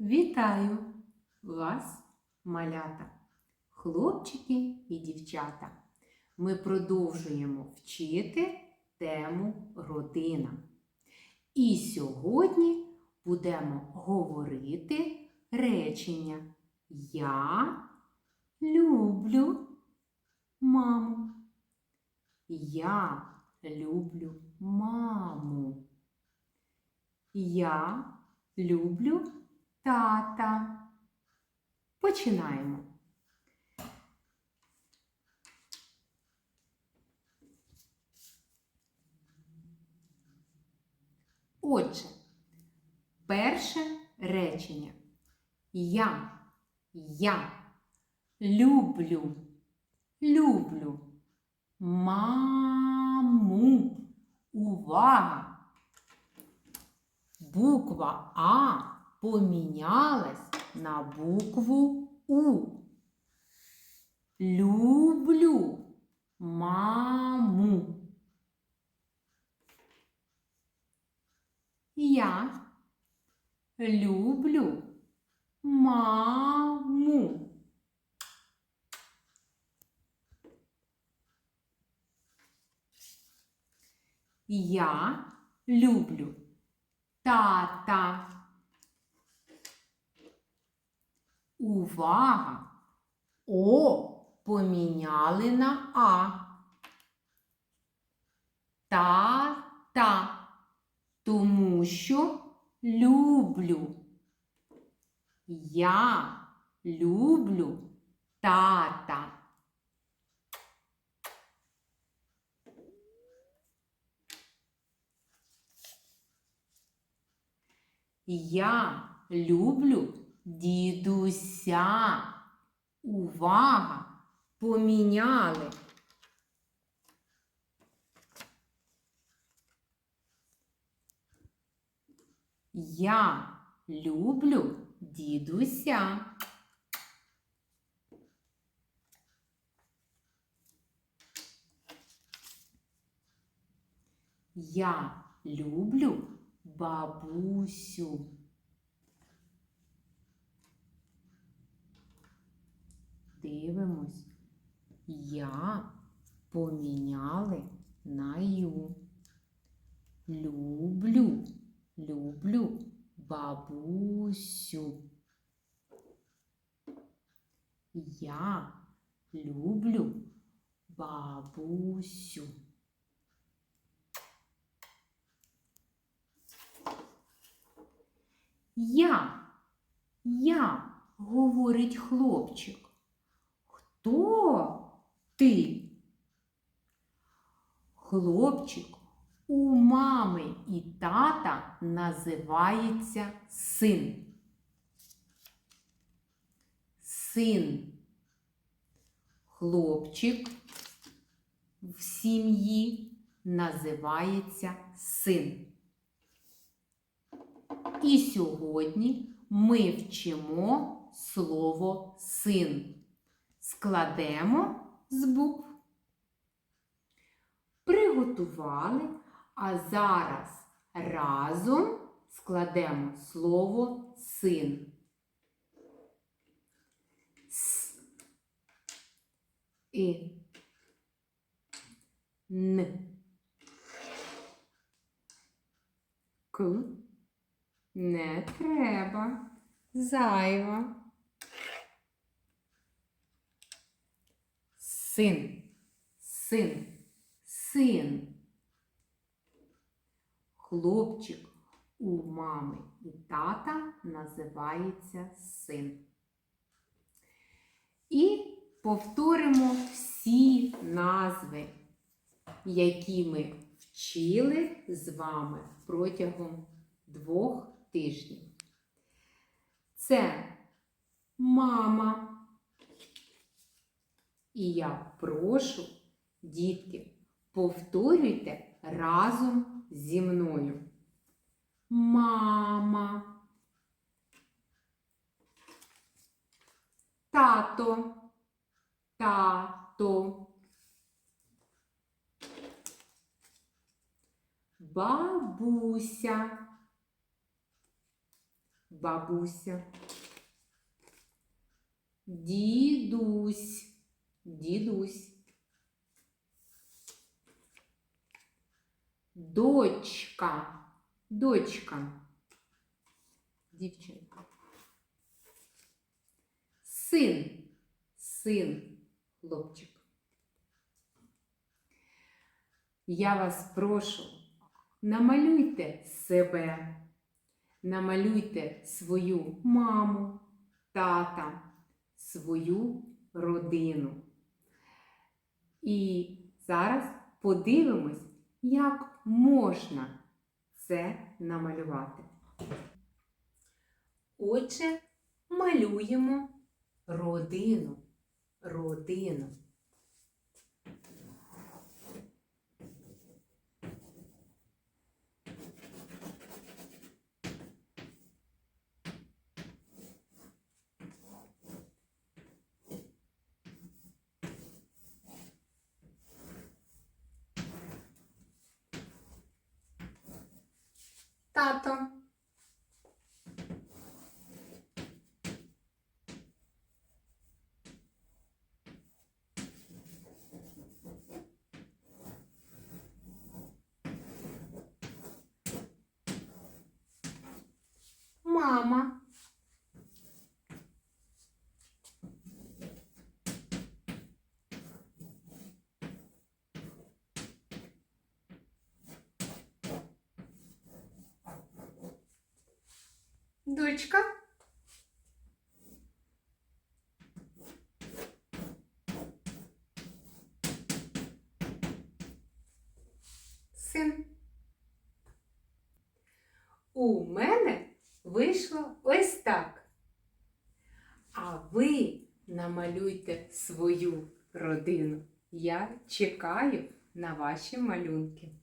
Вітаю вас, малята, хлопчики і дівчата. Ми продовжуємо вчити тему родина. І сьогодні будемо говорити речення Я люблю маму. Я люблю маму. Я люблю тата. Починаємо. Отже, перше речення. Я, я люблю, люблю маму. Увага! Буква А помінялась на букву У. Люблю маму. Я люблю маму. Я люблю тата. Увага! О поміняли на А. Та-та. Тому що люблю. Я люблю тата. Я люблю дідуся. Увага! Поміняли. Я люблю дідуся. Я люблю бабусю. Дивимось. Я поміняли на ю. Люблю, люблю бабусю. Я люблю бабусю. Я, я, говорить хлопчик. Хто ти? Хлопчик у мами і тата називається син. Син. Хлопчик в сім'ї називається син. І сьогодні ми вчимо слово син. Складемо з букв. Приготували, а зараз разом складемо слово син. С. І. Н. К. Не треба. Зайва. Син. Син. Син. Хлопчик у мами і тата називається син. І повторимо всі назви, які ми вчили з вами протягом двох тижнів. Це мама. І я прошу, дітки, повторюйте разом зі мною. Мама. Тато. Тато. Бабуся. бабуся. Дідусь, дідусь. Дочка, дочка, дівчинка. Син, син, хлопчик. Я вас прошу, намалюйте себе, намалюйте свою маму, тата, свою родину. І зараз подивимось, як можна це намалювати. Отже, малюємо родину. Родину. Тато. Мама. Дочка. Син. У мене вийшло ось так. А ви намалюйте свою родину. Я чекаю на ваші малюнки.